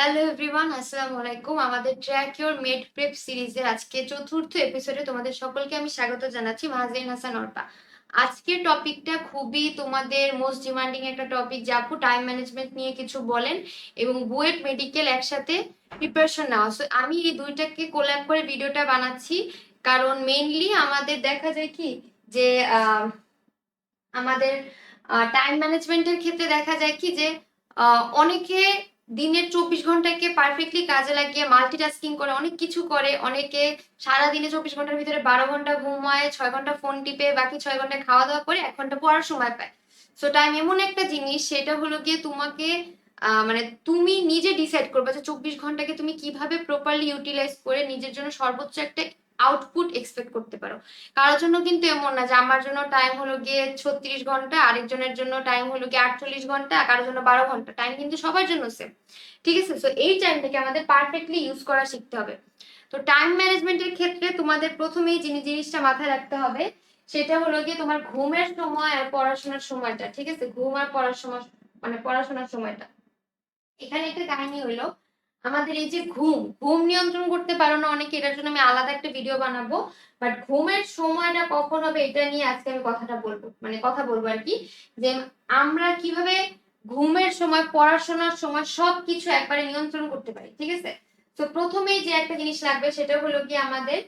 Hello everyone আসসালামু আলাইকুম। আমাদের ট্র্যাক ইউর মেড প্রেপ সিরিজের আজকে চতুর্থ এপিসোডে তোমাদের সকলকে আমি স্বাগত জানাচ্ছি মাহজাইন হাসান অর্পা। আজকের টপিকটা খুবই তোমাদের মোস্ট ডিমান্ডিং একটা টপিক যে টাইম ম্যানেজমেন্ট নিয়ে কিছু বলেন এবং বুয়েট মেডিকেল একসাথে প্রিপারেশন নেওয়া। সো আমি এই দুইটাকে কোল্যাব করে ভিডিওটা বানাচ্ছি, কারণ মেইনলি আমাদের দেখা যায় কি যে আমাদের টাইম ম্যানেজমেন্টের ক্ষেত্রে দেখা যায় কি যে অনেকে দিনের চব্বিশ ঘন্টাকে পারফেক্টলি কাজে লাগিয়ে মাল্টিটাস্কিং করে, অনেক কিছু করে, অনেকে সারা দিনে চব্বিশ ঘণ্টার ভিতরে বারো ঘণ্টা ঘুমায় ছয় ঘণ্টা ফোন টিপে, বাকি ছয় ঘণ্টা খাওয়া দাওয়া করে, এক ঘণ্টা পড়ার সময় পায়। সো টাইম এমন একটা জিনিস, সেটা হলো গিয়ে তোমাকে মানে তুমি নিজে ডিসাইড করবে যে চব্বিশ ঘন্টাকে তুমি কীভাবে প্রপারলি ইউটিলাইজ করে নিজের জন্য সর্বোচ্চ একটা আউটপুট এক্সপেক্ট করতে পারো। কারোর জন্য কিন্তু এমন না যে আমার জন্য টাইম হলো গিয়ে ছত্রিশ ঘণ্টা, আরেকজনের জন্য টাইম হলো গিয়ে আটচল্লিশ ঘণ্টা, কারোর জন্য বারো ঘণ্টা। টাইম কিন্তু সবার জন্য সেম ঠিক আছে? সো এই টাইমটাকে আমাদের পারফেক্টলি ইউজ করা শিখতে হবে। তো টাইম ম্যানেজমেন্টের ক্ষেত্রে তোমাদের প্রথমেই যিনি জিনিসটা মাথায় রাখতে হবে, সেটা হলো গিয়ে তোমার ঘুমের সময় আর পড়াশোনার সময়টা। ঠিক আছে? ঘুম আর পড়ার সময় মানে পড়াশোনার সময়টা। এখানে একটা কাহিনী হলো আমাদের এই যে ঘুম ঘুম নিয়ন্ত্রণ করতে পারো না অনেকে, এটার জন্য আমি আলাদা একটা ভিডিও বানাবো। বাট ঘুমের সময়টা কখন হবে এটা নিয়ে আজকে আমি কথাটা বলব মানে কথা বলব আর কি। যে আমরা কীভাবে ঘুমের সময়, পড়াশোনার সময় সবকিছু একবারে নিয়ন্ত্রণ করতে পারি, ঠিক আছে? তো প্রথমেই যে একটা জিনিস লাগবে সেটা হলো কি আমাদের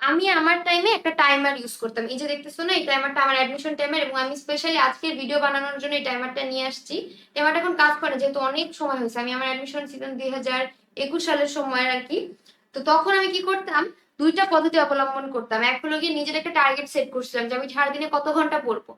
আমি আমার টাইমে একটা টাইমার ইউজ করতাম। এই যে দেখতেছো না, এই টাইমারটা আমার অ্যাডমিশন টাইমার এবং আমি স্পেশালি আজকের ভিডিও বানানোর জন্য এই টাইমারটা নিয়ে আসছি। টাইমারটা এখন কাজ করে যেহেতু অনেক সময় হয়েছে। আমি আমার অ্যাডমিশন সিজন দুই হাজার একুশ সালের সময় আর কি। তো তখন আমি কি করতাম, দুইটা পদ্ধতি অবলম্বন করতাম। এক হলো গিয়ে নিজের একটা টার্গেট সেট করছিলাম যে আমি সারাদিনে কত ঘণ্টা পড়ব।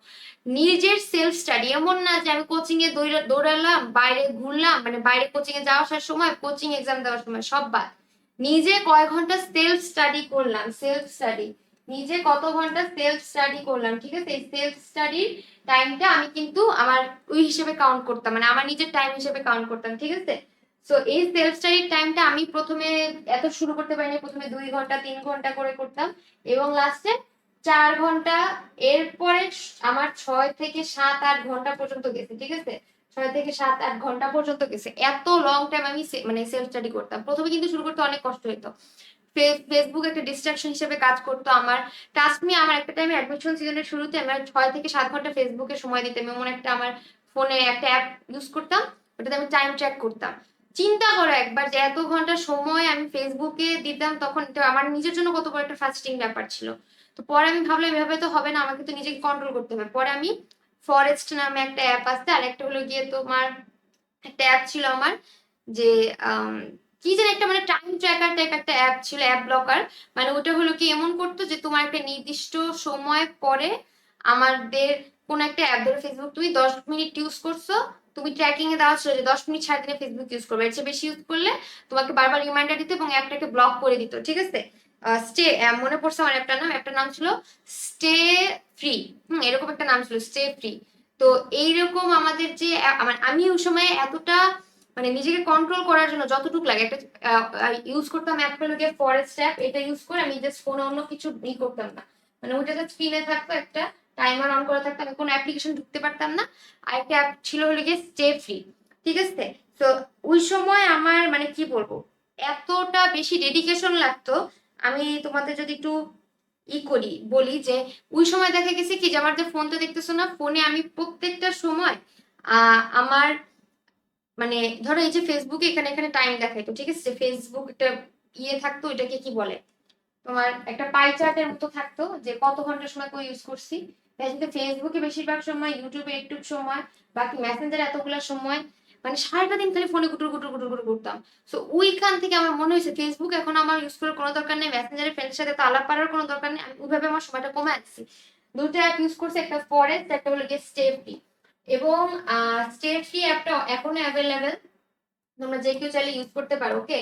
নিজের সেলফ স্টাডি এমন না যে আমি কোচিং এ দৌড়া- দৌড়ালাম, বাইরে ঘুরলাম মানে বাইরে কোচিং এ যাওয়া আসার সময় কোচিং এক্সাম দেওয়ার সময়, সব বাদ। নিজে কয় ঘণ্টা সেলফ স্টাডি করলাম সেলফ স্টাডি নিজে কত ঘণ্টা সেলফ স্টাডি করলাম, ঠিক আছে? এই সেলফ স্টাডির টাইমটা আমি কিন্তু আমার ওই হিসেবে কাউন্ট করতাম মানে আমার নিজের টাইম হিসেবে কাউন্ট করতাম, ঠিক আছে? সো এই সেলফ স্টাডির টাইমটা আমি প্রথমে এত শুরু করতে পারিনি, প্রথমে দুই ঘণ্টা, তিন ঘণ্টা করে করতাম। এবং লাস্টে চার ঘণ্টা, এরপরে আমার ছয় থেকে সাত, আট ঘণ্টা পর্যন্ত গেছে, ঠিক আছে? ছয় থেকে সাত, আট ঘণ্টা পর্যন্ত গেছে। এত লং টাইম আমি মানে সেলফ স্টাডি করতাম। প্রথমে কিন্তু শুরু করতে অনেক কষ্ট হতো ফেসবুক একটা ডিস্ট্রাকশন হিসেবে কাজ করতো আমার। টাস্ক নিয়ে আমার একটা টাইমে অ্যাডমিশন সিজনের শুরুতে আমার ছয় থেকে সাত ঘণ্টা ফেসবুকে সময় দিতাম। এমন একটা আমার ফোনে একটা অ্যাপ ইউজ করতাম। ওটাতে আমি টাইম ট্র্যাক করতাম। চিন্তা করো একবার যে এত ঘণ্টা সময় আমি ফেসবুকে দিতাম তখন আমার নিজের জন্য কত বড় একটা ফাস্টিং ব্যাপার ছিল। তো পরে আমি ভাবলাম, এভাবে তো হবে না। আমাকে তো নিজেকে কন্ট্রোল করতে হবে। পরে আমি ফরেস্ট নামে একটা অ্যাপ আছে আর একটা হলো গিয়ে তোমার একটা অ্যাপ ছিল আমার যে কি যেন একটা মানে টাইম ট্র্যাকার টাইপ একটা অ্যাপ ছিল অ্যাপ ব্লকার মানে ওটা হলো কি এমন করতো যে তোমার একটা নির্দিষ্ট সময় পরে আমাদের কোন একটা অ্যাপ ধরো ফেসবুক তুমি দশ মিনিট ইউজ করছ, তুমি ট্র্যাকিং এ দেওয়া ছিল যে দশ মিনিট সারা দিনে ফেসবুক ইউজ করবে। এর চেয়ে বেশি ইউজ করলে তোমাকে বারবার রিমাইন্ডার দিত এবং অ্যাপটাকে ব্লক করে দিত, ঠিক আছে? স্টে মনে পড়ছে আমার অ্যাপটার নাম অ্যাপটার নাম ছিল স্টে ফ্রি হুম, এরকম একটা নাম ছিল স্টে ফ্রি তো এইরকম আমাদের যে app- আমি ওই সময় এতটা মানে নিজেকে কন্ট্রোল করার জন্য যতটুকু লাগে, একটা ইউজ করতাম অ্যাপ হলো গিয়ে ফরেস্ট অ্যাপ এটা ইউজ করে আমি জাস্ট ফোনে অন্য কিছু ই করতাম না। মানে ওইটা জাস্ট স্ক্রিনে থাকতো, একটা টাইমার অন করা থাকতো, আমি কোনো অ্যাপ্লিকেশন ঢুকতে পারতাম না। আর একটা অ্যাপ ছিল হলো গিয়ে স্টে ফ্রি ঠিক আছে? তো ওই সময় আমার মানে কি বলব, এতটা বেশি ডেডিকেশন লাগতো, আমি তোমাদের যদি একটু ই করি, বলি যে, ওই সময় দেখা গেছে কি যে, আমার যে ফোনটা দেখতেছো না ফোনে আমি প্রত্যেকটা সময় আমার মানে ধরো এই যে ফেসবুকে এখানে এখানে টাইম দেখাইতো, ঠিক আছে? ফেসবুক একটা ইয়ে থাকতো এটাকে কি বলে? তোমার একটা পাই চার্টের মতো থাকতো, যে কত ঘণ্টা সময় কই ইউজ করছি। ফেসবুকে বেশিরভাগ সময় ইউটিউবে একটু সময়, বাকি মেসেঞ্জার এতগুলো সময় মানে সারাটা দিন খালি ফোনে গুটুর গুটুর গুটুর গুটুর করতাম সো ওইখান থেকে আমার মনে হয়েছে ফেসবুক এখন আমার ইউজ করার কোনো দরকার নেই মেসেঞ্জারের ফ্রেন্ডের সাথে তো আলাপ করার কোনো দরকার নেই, আমি ওইভাবে আমার সময়টা কমে আসছি। দুটো অ্যাপ ইউজ করছি, একটা ফরেস্ট একটা হলো গিয়ে স্টেপি এবং ফ্রি অ্যাপটা এখনও অ্যাভেলেবেল তোমরা যে কেউ চাইলে ইউজ করতে পারো ওকে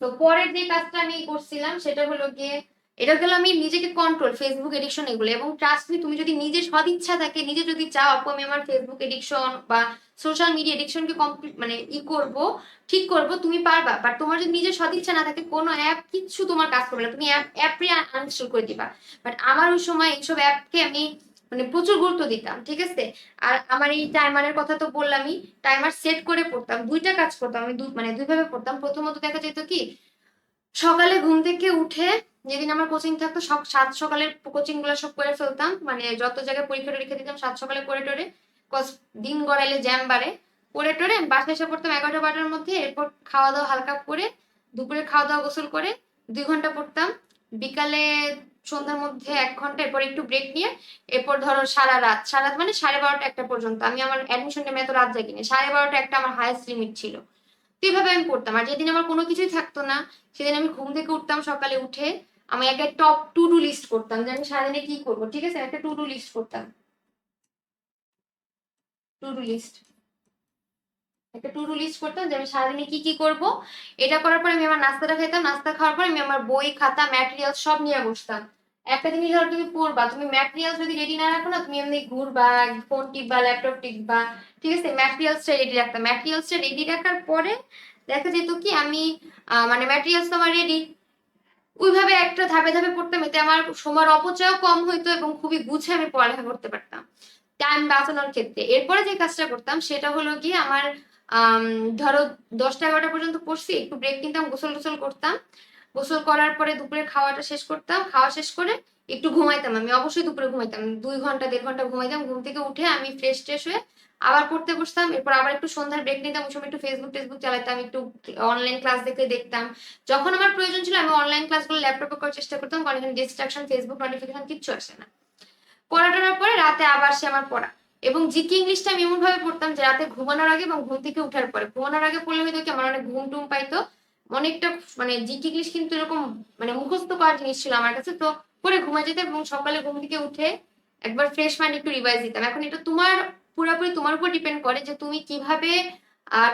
তো পরের যে কাজটা আমি করছিলাম, সেটা হলো গিয়ে এটা গেল আমি নিজেকে কন্ট্রোল ফেসবুক এডিকশন এগুলো। এবং ট্রাস্ট মি তুমি যদি নিজের সদিচ্ছা থাকে, নিজে যদি চাও, আপু, আমি আমার ফেসবুক এডিকশন বা সোশ্যাল মিডিয়া এডিকশনকে কমপ্লিট মানে ই করব, ঠিক করব, তুমি পারবা। বাট তোমার যদি নিজের সদিচ্ছা না থাকে, কোনো অ্যাপ কিচ্ছু তোমার কাজ করবে না। তুমি অ্যাপ অ্যাপে আনইনস্টল করে দিবা। বাট আমার ওই সময় এইসব অ্যাপকে আমি মানে প্রচুর গুরুত্ব দিতাম, ঠিক আছে? আর আমার এই টাইমারের কথা তো বললামই টাইমার সেট করে পড়তাম, দুইটা কাজ করতাম, আমি মানে দুইভাবে পড়তাম। প্রথমত দেখা যেত কি, সকালে ঘুম থেকে উঠে যেদিন আমার কোচিং থাকতো, সব সাত সকালের কোচিংগুলো সব করে ফেলতাম। মানে যত জায়গায় পরীক্ষা টরীক্ষা দিতাম, সাত সকালে করে টরে। দিন গড়াইলে জ্যাম বাড়ে। করে টরে বাসায় এসে পড়তাম এগারোটা বারোটার মধ্যে, এরপর খাওয়া দাওয়া হালকা করে, দুপুরে খাওয়া দাওয়া গোসল করে, দুই ঘণ্টা পড়তাম। বিকালে সন্ধ্যার মধ্যে এক ঘণ্টা, এরপর একটু ব্রেক নিয়ে, এরপর ধরো সারা রাত সারা রাত মানে সাড়ে বারোটা একটা পর্যন্ত। আমি আমার অ্যাডমিশন টাইমে এত রাত জাগিনি সাড়ে বারোটা একটা আমার হায়েস্ট লিমিট ছিল। তো এইভাবে আমি পড়তাম। আর যেদিন আমার কোনো কিছুই থাকতো না, সেদিন আমি ঘুম থেকে উঠতাম সকালে উঠে। আমি একটা টপ টু ডু লিস্ট করতাম যে আমি সারাদিনে কি করব, ঠিক আছে? একটা টু ডু লিস্ট করতাম। টু ডু লিস্ট একটা টু ডু লিস্ট করতাম যে আমি সারাদিনে কি কি করব। এটা করার পর আমি আমার নাস্তাটা খেতাম, নাস্তা খাওয়ার পর আমি আমার বই, খাতা ম্যাটেরিয়াল সব নিয়ে বসতাম। একটা জিনিস ধরো তুমি পড়বা, তুমি ম্যাটেরিয়াল যদি রেডি না রাখো না, তুমি এমনি ঘুরবা ফোন টিপবা ল্যাপটপ টিপবা, ঠিক আছে? ম্যাটেরিয়ালসটা রেডি রাখতাম। ম্যাটেরিয়ালসটা রেডি রাখার পরে দেখা যেত কি আমি মানে ম্যাটেরিয়ালস তো আমার রেডি ওইভাবে একটা ধাপে ধাপে পড়তাম এতে আমার সময়ের অপচয়ও কম হইতো এবং খুবই গুছে আমি পড়ালেখা করতে পারতাম টাইম বাঁচানোর ক্ষেত্রে। এরপরে যে কাজটা করতাম সেটা হলো কি আমার আম, ধরো দশটা এগারোটা পর্যন্ত পড়ছি একটু ব্রেক নিতাম গোসল টোসল করতাম। গোসল করার পরে দুপুরে খাওয়াটা শেষ করতাম খাওয়া শেষ করে একটু ঘুমাইতাম আমি। অবশ্যই দুপুরে ঘুমাইতাম দুই ঘণ্টা দেড় ঘণ্টা ঘুমাইতাম। ঘুম থেকে উঠে আমি ফ্রেশ ট্রেশ হয়ে আবার পড়তে বসতাম, এরপর আবার একটু সন্ধ্যার ব্রেক নিতাম, ওই সময় একটু ফেসবুক টেসবুক চালাতাম, একটু অনলাইন ক্লাস দেখে দেখতাম। যখন আমার প্রয়োজন ছিল, আমি অনলাইন ক্লাসগুলো ল্যাপটপে করার চেষ্টা করতাম, কারণ এখানে ডিস্ট্রাকশন ফেসবুক নোটিফিকেশন কিচ্ছু আসে না। পড়া টড়ার পরে রাতে আবার সে আমার পড়া। এবং জিকে ইংলিশটা আমি এমন ভাবে পড়তাম যে রাতে ঘুমানোর আগে এবং ঘুম থেকে উঠার পরে। ঘুমানোর আগে পড়লে হয়তো কি আমার অনেক ঘুম টুম পাইতো। অনেকটা মানে জিকে ইংলিশ কিন্তু এরকম মানে মুখস্থ করার জিনিস ছিল আমার কাছে। তো পরে ঘুমা যেতে এবং সকালে ঘুম থেকে উঠে একবার ফ্রেশ মাইন্ড একটু রিভাইজ দিতাম। এখন এটা তোমার পুরোপুরি তোমার উপর ডিপেন্ড করে যে তুমি কীভাবে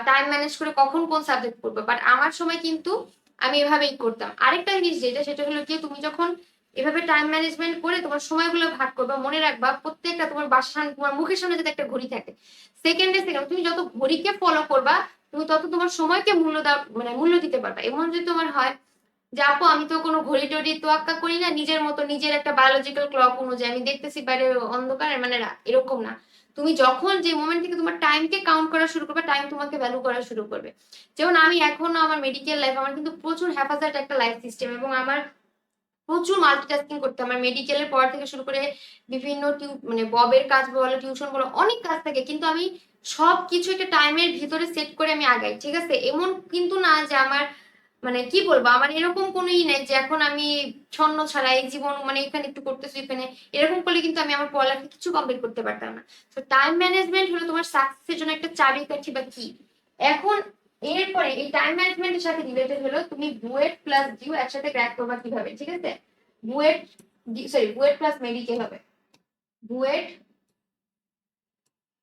টাইম ম্যানেজ করে কখন কোন সাবজেক্ট পড়বে। বাট আমার সময় কিন্তু আমি এভাবেই করতাম। আরেকটা জিনিস যেটা, সেটা হলো কি তুমি যখন এভাবে টাইম ম্যানেজমেন্ট করে তোমার সময়গুলো ভাগ করবা, মনে রাখবা প্রত্যেকটা তোমার বাসার সামনে, তোমার মুখের সামনে যাতে একটা ঘড়ি থাকে। সেকেন্ডে সেকেন্ড তুমি যত ঘড়িকে ফলো করবা, তুমি তত তোমার সময়কে মূল্য দাও মানে মূল্য দিতে পারবা। এমন যদি তোমার হয় যে, আপু, আমি তো কোনো ঘড়ি টড়ি তোয়াক্কা করি না, নিজের মতো, নিজের একটা বায়োলজিক্যাল ক্লক অনুযায়ী, আমি দেখতেছি বাইরে অন্ধকার মানে এরকম না। তুমি যখন যে মোমেন্ট থেকে তোমার টাইমকে কাউন্ট করা শুরু করবে টাইম তোমাকে ভ্যালু করা শুরু করবে। যেমন আমি এখনও আমার মেডিকেল লাইফ আমার কিন্তু প্রচুর হ্যাফাজার্ট একটা লাইফ সিস্টেম এবং আমার প্রচুর মাল্টিটাস্কিং করতে। আমার মেডিকেলের পর থেকে শুরু করে বিভিন্ন মানে ববের কাজ বলো টিউশন বলো, অনেক কাজ থাকে। কিন্তু আমি সব কিছু একটা টাইমের ভিতরে সেট করে আমি আগাই, ঠিক আছে? এমন কিন্তু না যে আমার মানে কি বলব? আমার এরকম কোনো ই নেই যে এখন আমি ছন্ন ছাড়া, এই জীবন মানে এখানে একটু করতেছি, এখানে। এরকম করলে কিন্তু আমি আমার পড়ালেখা কিছু কমপ্লিট করতে পারতাম না। তো টাইম ম্যানেজমেন্ট হলো তোমার সাকসেসের জন্য একটা চাবিকাঠি বা কি এখন, এরপরে এই টাইম ম্যানেজমেন্টের সাথে রিলেটেড হলো, তুমি বুয়েট প্লাস জিও একসাথে ক্র্যাক করবা কীভাবে, ঠিক আছে? BUET sorry BUET plus medical হবে। বুয়েট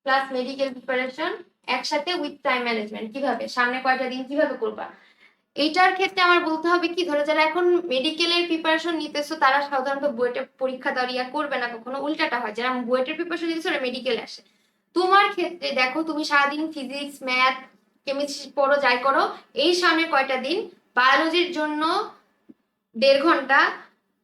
প্লাস মেডিকেল প্রিপারেশন একসাথে উইথ টাইম ম্যানেজমেন্ট কীভাবে? সামনে কয়টা দিন কীভাবে করবা? এইটার ক্ষেত্রে আমার বলতে হবে কি, ধরো যারা এখন মেডিকেলের প্রিপারেশন নিতেছো, তারা সাধারণত বুয়েটের পরীক্ষা ইয়া করবে না, কখনো উল্টাটা হয়। যারা বুয়েটের প্রিপারেশন নিতেছো, ওরা মেডিকেল আসে। তোমার ক্ষেত্রে দেখো, তুমি সারাদিন ফিজিক্স ম্যাথ কেমিস্ট্রি পড়ো, যাই করো, এই সামনে কয়টা দিন বায়োলজির জন্য দেড় ঘণ্টা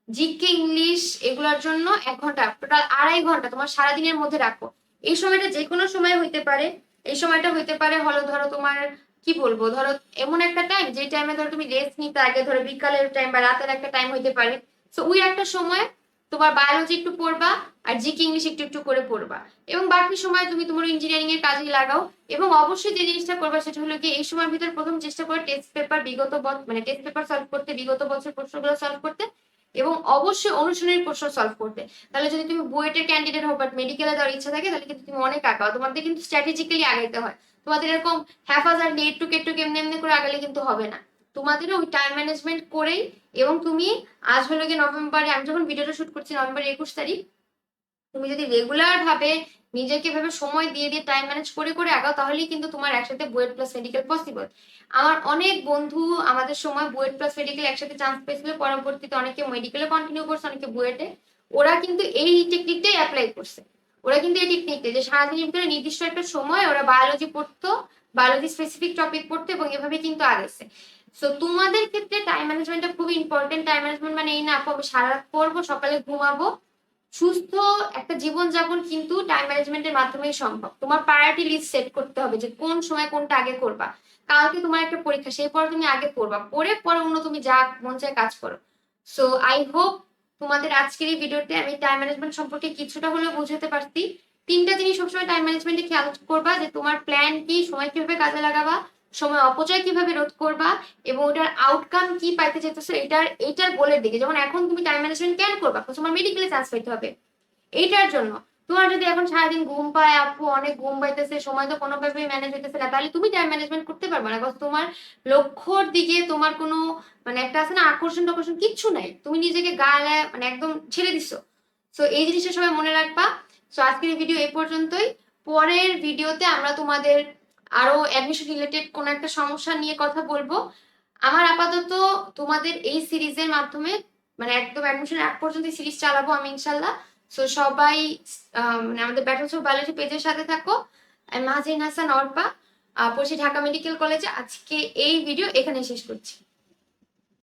জিকে ইংলিশ এগুলোর জন্য এক ঘণ্টা টোটাল আড়াই ঘণ্টা তোমার সারাদিনের মধ্যে রাখো। এই সময়টা যে কোনো সময় হইতে পারে, এই সময়টা হইতে পারে হলো ধরো তোমার কি বলব? ধরো এমন একটা টাইম যে টাইমে ধরো তুমি রেস্ট নিতে আগে ধরো বিকালের টাইম বা রাতের একটা টাইম হইতে পারে। তো ওই একটা সময় তোমার বায়োলজি একটু পড়বা আর জিকে ইংলিশ একটু একটু করে পড়বা। এবং বাকি সময় তুমি তোমার ইঞ্জিনিয়ারিং এর কাজে লাগাও। এবং অবশ্যই যে জিনিসটা করবা সেটা হলো কি এই সময়ের ভিতর প্রথম চেষ্টা করে টেস্ট পেপার বিগত মানে টেস্ট পেপার সলভ করতে, বিগত বছর প্রশ্নগুলো সলভ করতে। এবং অবশ্যই অনুশীলনের প্রশ্ন সলভ করতে তাহলে যদি তুমি বুয়েটের ক্যান্ডিডেট হও বাট মেডিকেলে দেওয়ার ইচ্ছা থাকে, তাহলে কিন্তু তুমি অনেক আঁকাও তোমাদের কিন্তু স্ট্র্যাটেজিক্যালি আগাইতে হয়। তোমাদের এরকম হ্যাফাজ আর নেট টু কেটু এমনি এমনি করে আগালে কিন্তু হবে না। তোমাদের ওই টাইম ম্যানেজমেন্ট করেই এবং তুমি আজ হলো গিয়ে নভেম্বরে, আমি যখন ভিডিওটা শুট করছি নভেম্বর একুশ তারিখ, তুমি যদি রেগুলার ভাবে নিজেকে ভাবে সময় দিয়ে দিয়ে টাইম ম্যানেজ করে করে আগাও, তাহলেই কিন্তু তোমার একসাথে বুয়েট প্লাস মেডিকেল পসিবল আমার অনেক বন্ধু আমাদের সময় বুয়েট প্লাস মেডিকেল একসাথে চান্স পেয়েছিল, পরবর্তীতে অনেকে মেডিকেলে কন্টিনিউ করছে, অনেকে বুয়েটে ওরা কিন্তু এই টেকনিকটাই অ্যাপ্লাই করছে। ওরা কিন্তু এই টেকনিকটা যে সারাদিনের ভিতরে নির্দিষ্ট একটা সময় ওরা বায়োলজি পড়তো বায়োলজি স্পেসিফিক টপিক পড়তো এবং এভাবে কিন্তু আগেছে সো তোমাদের ক্ষেত্রে টাইম ম্যানেজমেন্টটা খুব ইম্পর্টেন্ট টাইম ম্যানেজমেন্ট মানে এই না আপু সারা রাত পড়ব সকালে ঘুমাবো সুস্থ একটা জীবনযাপন কিন্তু টাইম ম্যানেজমেন্টের মাধ্যমেই সম্ভব। তোমার প্রায়োরিটি লিস্ট সেট করতে হবে যে কোন সময় কোনটা আগে করবা। কালকে তোমার একটা পরীক্ষা, সেই পরে তুমি আগে পড়বা পড়ে পরে অন্য তুমি যা মন চায় কাজ করো। সো আই হোপ তোমাদের আজকের এই ভিডিওতে আমি টাইম ম্যানেজমেন্ট সম্পর্কে কিছুটা হলেও বুঝাতে পারছি। তিনটা জিনিস সবসময় টাইম ম্যানেজমেন্টে খেয়াল করবা যে তোমার প্ল্যান কি, সময় কীভাবে কাজে লাগাবা সময় অপচয় কীভাবে রোধ করবা এবং ওটার আউটকাম কি পাইতে চাইতেছো এটার এটার গোলের দিকে। যেমন এখন তুমি টাইম ম্যানেজমেন্ট কেন করবা? তোমার মেডিকেলে চান্স পাইতে হবে। এইটার জন্য। তোমার যদি এখন সারাদিন ঘুম পায়, আপু অনেক ঘুম পাইতেছে, সময় তো কোনোভাবেই ম্যানেজ হইতেছে না, তাহলে তুমি টাইম ম্যানেজমেন্ট করতে পারবে না। কারণ তোমার লক্ষ্যর দিকে তোমার কোনো মানে একটা আছে না, আকর্ষণ টাকর্ষণ কিচ্ছু নাই। তুমি নিজেকে গায়ে মানে একদম ছেড়ে দিছো। সো এই জিনিসটা সবাই মনে রাখবা। সো আজকের ভিডিও এই পর্যন্তই। পরের ভিডিওতে আমরা তোমাদের আরও অ্যাডমিশন রিলেটেড কোন একটা সমস্যা নিয়ে কথা বলব। আমার আপাতত তোমাদের এই সিরিজের মাধ্যমে মানে একদম অ্যাডমিশন এক পর্যন্ত সিরিজ চালাবো আমি ইনশাল্লাহ। সো সবাই মানে আমাদের ব্যাটলস অফ বায়োলজি পেজের সাথে থাকো। মাহজিন হাসান অর্পা পড়ছি ঢাকা মেডিকেল কলেজে আজকে এই ভিডিও এখানে শেষ করছি।